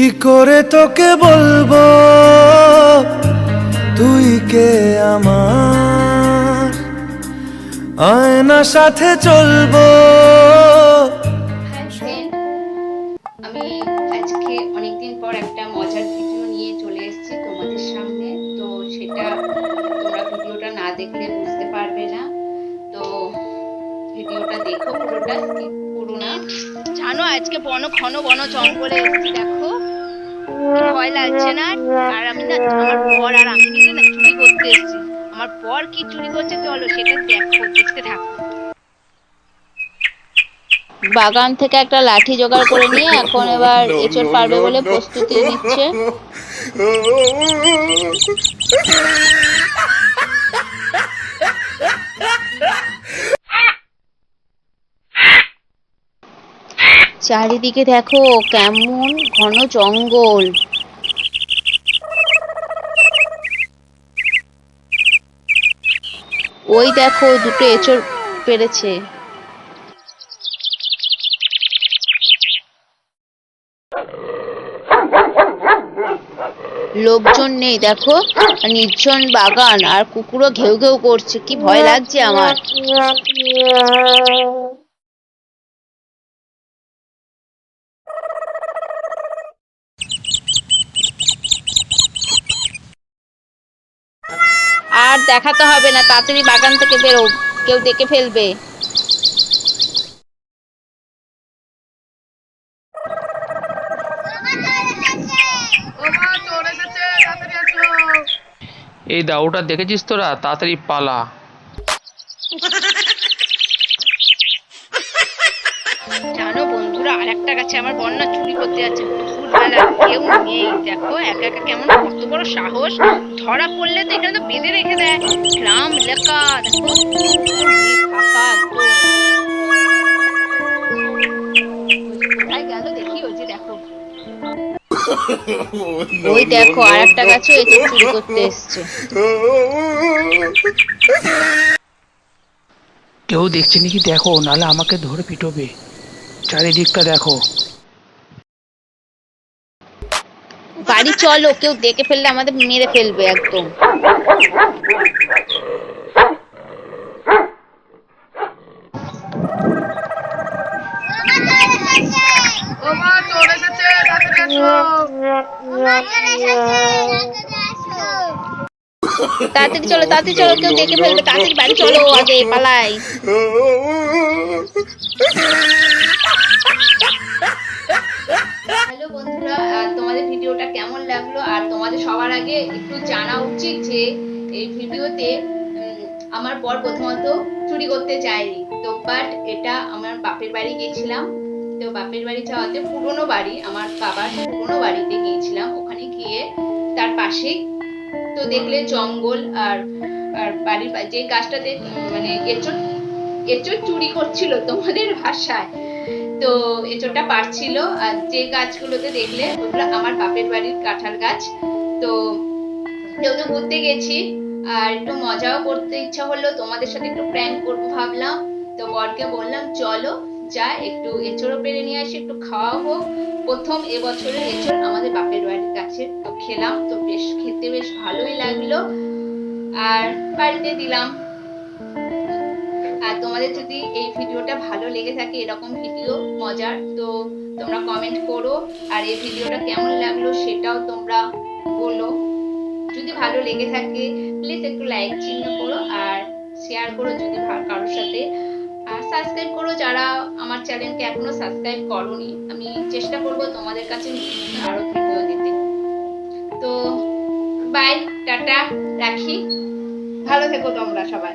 কি করে তোকে বলব? তুই কে আমার? আয়না সাথে চলবো। হাই আমি আজকে পর একটা মজার নিয়ে চলে এসেছি সামনে। তো সেটা তোমরা না দেখলে বুঝতে পারবে না। তো দেখো পুরোটা করো না। জানো আজকে বন ঘন বন জঙ্গলে দেখো। ভয় লাগছে না। আর আমি না আমার বর আর আমি মিলে না চুরি করতে এসেছি। আমার বর কি চুরি করছে চলো সেটা দেখো দেখতে থাকো। বাগান থেকে একটা লাঠি জোগাড় করে নিয়ে এখন এবার এচোর পারবে বলে প্রস্তুতি নিচ্ছে। চারিদিকে দেখো কেমন ঘন জঙ্গল। ওই দেখো দুটো এচড় পেরেছে। লোকজন নেই, দেখো। নির্জন বাগান, আর কুকুরও ঘেউ ঘেউ করছে। কি ভয় লাগছে আমার। আর দেখাতে হবে না তাড়াতাড়ি বাগান থেকে বেরো কেউ দেখে ফেলবে। এই দা ওটা দেখেছিস তোরা? তাড়াতাড়ি পালা। জানো বন্ধুরা আর একটা গাছে আমার বন্যা চুরি করতে যাচ্ছে। দুপুরবেলা কেউ নেই। দেখো, একা একা কেমন কত বড় সাহস। ধরা পড়লে তো এখানে তো বেঁধে রেখে দেয়। গ্রাম এলাকা, দেখো ওই দেখো। আর একটা গাছে এসে চুরি করতে এসছে। কেউ দেখছে নাকি? দেখো নালে আমাকে ধরে পিটবে। চারিদিকটা দেখো। বাড়ি চলো, কেউ দেখে ফেললে আমাদের মেরে ফেলবে একদম। তাড়াতাড়ি চলো তাড়াতাড়ি চলো, কেউ দেখে ফেলবে, তাড়াতাড়ি বাড়ি চলো আগে, পালাই। জানা যে এই ভিডিওতে আমার বর প্রথমত চুরি করতে চায়নি। তো বাট এটা আমার বাপের বাড়ি গিয়েছিলাম। তো, বাপের বাড়ি যাওয়াতে পুরনো বাড়ি, আমার বাবার পুরনো বাড়িতে গিয়েছিলাম। ওখানে গিয়ে তার পাশেই তো দেখলে জঙ্গল আর আর বাড়ির যে গাছটাতে মানে এঁচড় এঁচড় চুরি করছিল তোমাদের ভাষায় তো, এঁচড়টা পারছিল আর যে গাছগুলোতে দেখলে, ওগুলো আমার বাপের বাড়ির কাঁঠাল গাছ। তো যেহেতু ঘুরতে গেছি আর একটু মজাও করতে ইচ্ছা হলো, তোমাদের সাথে একটু প্র্যাঙ্ক করব ভাবলাম। তো বরকে বললাম, চলো, যা, একটু এঁচড়ও পেরে নিয়ে আসি, একটু খাওয়া হোক। প্রথম এবছরের এঁচড় আমাদের বাপের বাড়ির কাছে তো খেলাম, তো বেশ খেতে বেশ ভালোই লাগল। আর বাড়িতে দিলাম। আর তোমাদের যদি এই ভিডিওটা ভালো লেগে থাকে, এরকম ভিডিও মজার, তো তোমরা কমেন্ট করো। আর এই ভিডিওটা কেমন লাগল সেটাও তোমরা বলো। যদি ভালো লেগে থাকে প্লিজ একটু লাইক চিহ্ন করো আর শেয়ার করো যদি কারোর সাথে। আর সাবস্ক্রাইব করো যারা আমার চ্যানেলকে এখনও সাবস্ক্রাইব করনি। আমি চেষ্টা করব তোমাদের কাছে আরও ভিডিও দিতে। তো বাই টাটা, রাখি। ভালো থেকো তোমরা সবাই।